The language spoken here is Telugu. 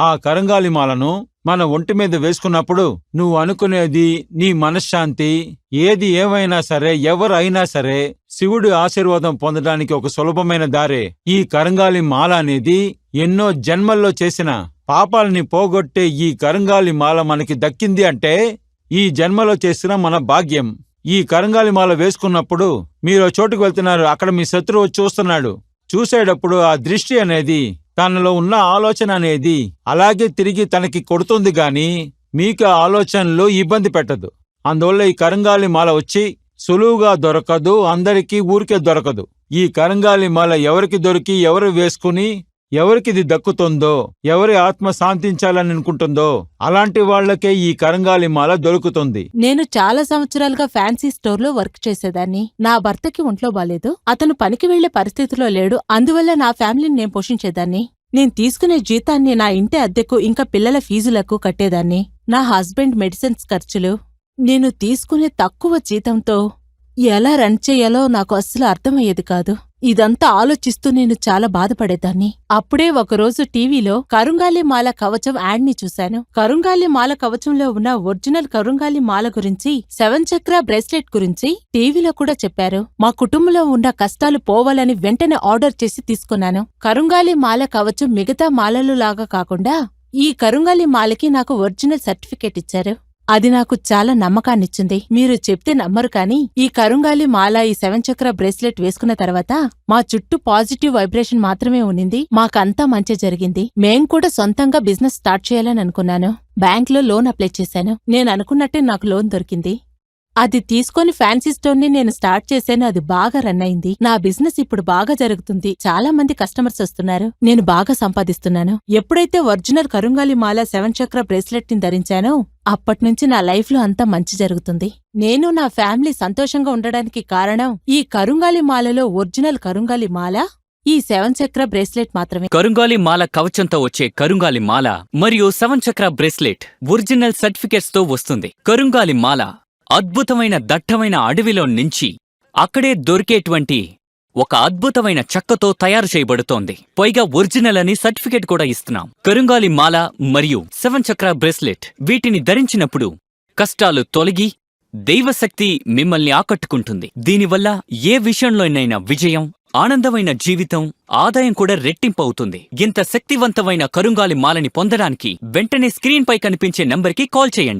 ఆ కరంగాలిమాలను మన ఒంటి మీద వేసుకున్నప్పుడు నువ్వు అనుకునేది నీ మనశ్శాంతి ఏది ఏమైనా సరే ఎవరైనా సరే శివుడి ఆశీర్వాదం పొందడానికి ఒక సులభమైన దారే. ఈ కరంగాలి మాల అనేది ఎన్నో జన్మల్లో చేసిన పాపాలని పోగొట్టే ఈ కరంగాలి మాల మనకి దక్కింది అంటే ఈ జన్మలో చేసిన మన భాగ్యం. ఈ కరంగాలి మాల వేసుకున్నప్పుడు మీరు చోటుకు వెళ్తున్నారు అక్కడ మీ శత్రువు చూస్తున్నాడు. చూసేటప్పుడు ఆ దృష్టి అనేది తనలో ఉన్న ఆలోచన అనేది అలాగే తిరిగి తనకి కొడుతుంది గాని మీకు ఆలోచనలో ఆలోచనలు ఇబ్బంది పెట్టదు. అందువల్ల ఈ కరంగాలి మాల వచ్చి సులువుగా దొరకదు అందరికీ ఊరికే దొరకదు. ఈ కరంగాలి మాల ఎవరికి దొరికి ఎవరు వేసుకుని ఎవరికిది దక్కుతుందో ఎవరి ఆత్మ శాంతించాలని అనుకుంటుందో అలాంటి వాళ్ళకే ఈ కరంగాలి మాల దొరుకుతుంది. నేను చాలా సంవత్సరాలుగా ఫ్యాన్సీ స్టోర్లో వర్క్ చేసేదాన్ని. నా భర్తకి ఒంట్లో బాలేదు. అతను పనికి వెళ్ళే పరిస్థితిలో లేడు. అందువల్ల నా ఫ్యామిలీని నేను పోషించేదాన్ని. నేను తీసుకునే జీతాన్ని నా ఇంటి అద్దెకు ఇంకా పిల్లల ఫీజులకు కట్టేదాన్ని. నా హస్బెండ్ మెడిసిన్స్ ఖర్చులు. నేను తీసుకునే తక్కువ జీతంతో ఎలా రన్ చేయాలో నాకు అస్సలు అర్థమయ్యేది కాదు. ఇదంతా ఆలోచిస్తూ నేను చాలా బాధపడేదాన్ని. అప్పుడే ఒకరోజు టీవీలో కరుంగాలి మాల కవచం యాడ్ని చూశాను. కరుంగాలి మాల కవచంలో ఉన్న ఒరిజినల్ కరుంగాలి మాల గురించి సెవెన్ చక్ర బ్రేస్లెట్ గురించి టీవీలో కూడా చెప్పారు. మా కుటుంబంలో ఉన్న కష్టాలు పోవాలని వెంటనే ఆర్డర్ చేసి తీసుకున్నాను. కరుంగాలి మాల కవచం మిగతా మాలలు లాగా కాకుండా ఈ కరుంగాలి మాలకి నాకు ఒరిజినల్ సర్టిఫికేట్ ఇచ్చారు. అది నాకు చాలా నమ్మకాన్నిచ్చింది. మీరు చెప్తే నమ్మరు కాని ఈ కరుంగాలి మాల ఈ సెవెన్ చక్ర బ్రేస్లెట్ వేసుకున్న తర్వాత మా చుట్టూ పాజిటివ్ వైబ్రేషన్ మాత్రమే ఉన్నింది. మాకంతా మంచి జరిగింది. మేం కూడా సొంతంగా బిజినెస్ స్టార్ట్ చేయాలని అనుకున్నాను. బ్యాంక్లో లోన్ అప్లై చేశాను. నేను అనుకున్నట్టే నాకు లోన్ దొరికింది. అది తీసుకొని ఫ్యాన్సీ స్టోర్ని నేను స్టార్ట్ చేశాను. అది బాగా రన్ అయింది. నా బిజినెస్ ఇప్పుడు బాగా జరుగుతుంది. చాలా మంది కస్టమర్స్ వస్తున్నారు. నేను బాగా సంపాదిస్తున్నాను. ఎప్పుడైతే ఒరిజినల్ కరుంగాలి మాల సెవెన్ చక్ర బ్రేస్లెట్ని ధరించానో అప్పట్నుంచి నా లైఫ్లో అంతా మంచి జరుగుతుంది. నేను నా ఫ్యామిలీ సంతోషంగా ఉండడానికి కారణం ఈ కరుంగాలి మాలలో ఒరిజినల్ కరుంగాలి మాల ఈ సెవెన్ చక్ర బ్రేస్లెట్ మాత్రమే. కరుంగాలి మాల కవచంతో వచ్చే కరుంగాలి మాల మరియు సెవెన్ చక్ర బ్రేస్లెట్ ఒరిజినల్ సర్టిఫికెట్స్తో వస్తుంది. కరుంగాలి మాల అద్భుతమైన దట్టమైన అడవిలో నుంచి అక్కడే దొరికేటువంటి ఒక అద్భుతమైన చెక్కతో తయారు చేయబడుతోంది. పైగా ఒరిజినల్ అని సర్టిఫికేట్ కూడా ఇస్తున్నాం. కరుంగాలి మాల మరియు సెవెన్ చక్ర బ్రేస్లెట్ వీటిని ధరించినప్పుడు కష్టాలు తొలగి దైవశక్తి మిమ్మల్ని ఆకట్టుకుంటుంది. దీనివల్ల ఏ విషయంలోనైనా విజయం ఆనందమైన జీవితం ఆదాయం కూడా రెట్టింపు అవుతుంది. ఇంత శక్తివంతమైన కరుంగాలి మాలని పొందడానికి వెంటనే స్క్రీన్పై కనిపించే నంబర్కి కాల్ చేయండి.